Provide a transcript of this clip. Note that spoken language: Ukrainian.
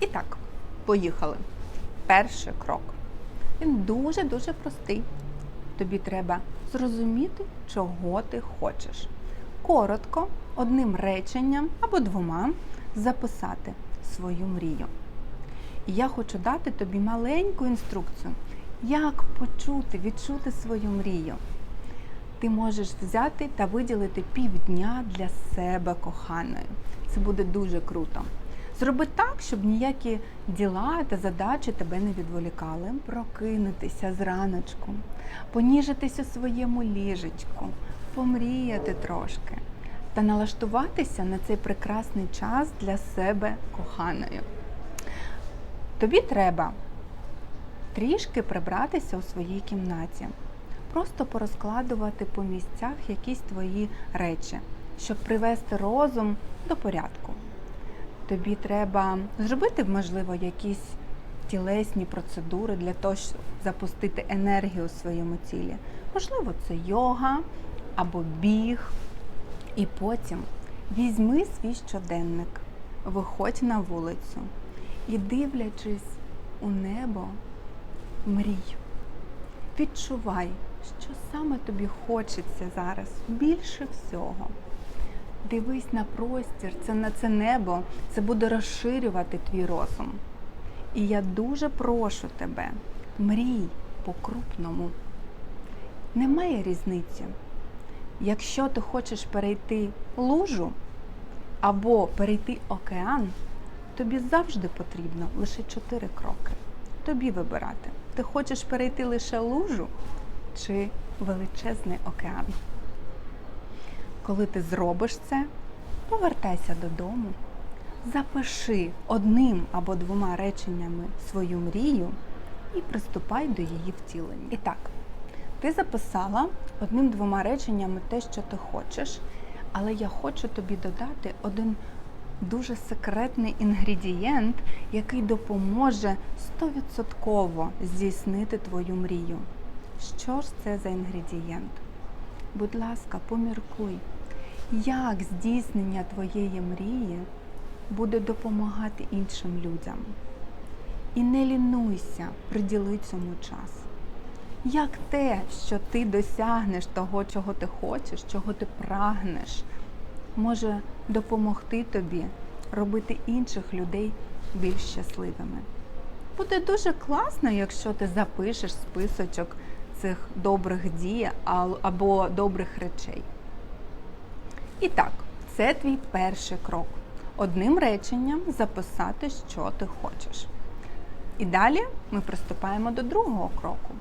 І так, поїхали. Перший крок. Він дуже-дуже простий. Тобі треба зрозуміти, чого ти хочеш. Коротко, одним реченням або двома записати свою мрію. І я хочу дати тобі маленьку інструкцію, як почути, відчути свою мрію. Ти можеш взяти та виділити півдня для себе коханої. Це буде дуже круто. Зроби так, щоб ніякі діла та задачі тебе не відволікали. Прокинутися зраночку, поніжитись у своєму ліжечку, помріяти трошки та налаштуватися на цей прекрасний час для себе коханою. Тобі треба трішки прибратися у своїй кімнаті, просто порозкладувати по місцях якісь твої речі, щоб привести розум до порядку. Тобі треба зробити, можливо, якісь тілесні процедури для того, щоб запустити енергію у своєму тілі. Можливо, це йога або біг. І потім візьми свій щоденник, виходь на вулицю і, дивлячись у небо, мрій. Відчувай, що саме тобі хочеться зараз більше всього. Дивись на простір, це на це небо, це буде розширювати твій розум. І я дуже прошу тебе, мрій по-крупному. Немає різниці. Якщо ти хочеш перейти лужу або перейти океан, тобі завжди потрібно лише чотири кроки. Тобі вибирати. Ти хочеш перейти лише лужу чи величезний океан. Коли ти зробиш це, повертайся додому, запиши одним або двома реченнями свою мрію і приступай до її втілення. І так, ти записала одним-двома реченнями те, що ти хочеш, але я хочу тобі додати один дуже секретний інгредієнт, який допоможе 100% здійснити твою мрію. Що ж це за інгредієнт? Будь ласка, поміркуй, як здійснення твоєї мрії буде допомагати іншим людям. І не лінуйся, приділи цьому час. Як те, що ти досягнеш того, чого ти хочеш, чого ти прагнеш, може допомогти тобі робити інших людей більш щасливими. Буде дуже класно, якщо ти запишеш списочок цих добрих дій або добрих речей. І так, це твій перший крок. Одним реченням записати, що ти хочеш. І далі ми приступаємо до другого кроку.